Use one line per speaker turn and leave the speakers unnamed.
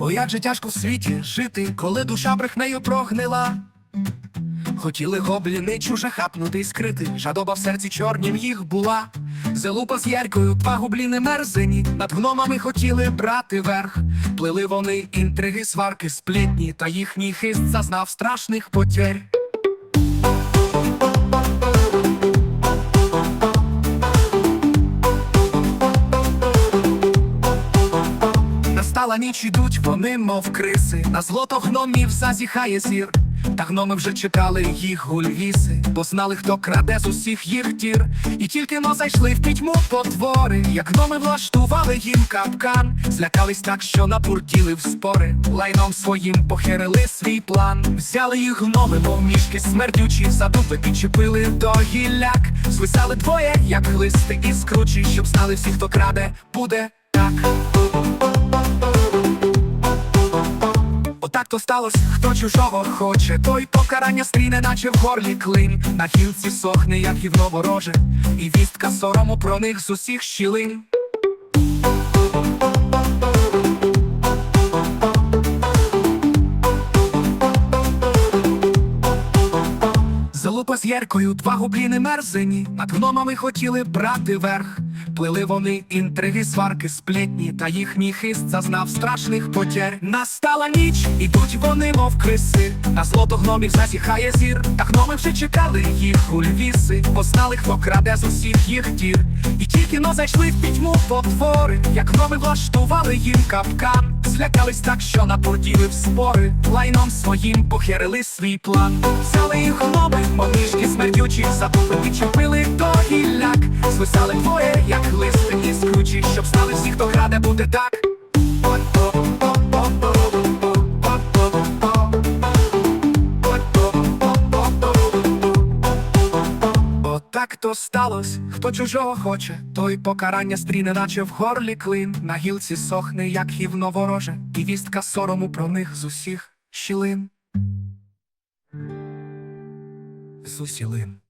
О, як же тяжко в світі жити, коли душа брехнею прогнила. Хотіли гобліни чуже хапнути й скрити, жадоба в серці чорнім їх була. Зелупа з яркою, два губліни мерзені, над гномами хотіли брати верх. Плели вони інтриги, сварки, сплітні, та їхній хист зазнав страшних потерь. Настала ніч ідуть вони, мов криси, на злото гномів зазіхає зір. Та гноми вже чекали їх гульвіси, бо знали, хто краде з усіх їх тір. І тільки но зайшли в пітьму потвори, як гноми влаштували їм капкан, злякались так, що напуртіли в спори, лайном своїм похерили свій план. Взяли їх гноми, мов мішки смердючі, задуби підчепили до гілляк. Звисали двоє, як глисти і скручі, щоб знали всі, хто краде, буде так. То сталося, хто чужого хоче, той покарання стріне, наче в горлі клин. На гілці сохне, як гівно вороже, і вістка сорому про них з усіх щілин. Залупа з яркою, два губліни мерзені, над гномами хотіли брати верх. Плели вони інтриги, сварки, сплетні, та їхній хист зазнав страшних потерь. Настала ніч, ідуть вони, мов криси. На злото гномів засіхає зір, та гноми вже чекали їх у львіси, бо знали, хто краде з усіх їх тір. І тільки но зайшли в пітьму потвори, як гноми влаштували їм капкан. Злякались так, що напорділи в спори, лайном своїм похерили свій план. Взяли їх лоби, мов мішки смердючі, за дупи підчепили до гілляк. Звисали двоє, як листи і скручі, щоб знали всі, хто краде, буде так. Отак то сталось, хто чужого хоче, той покарання стріне, наче в горлі клин, на гілці сохне, як гівно вороже, і вістка сорому про них з усіх щілин. З усілин.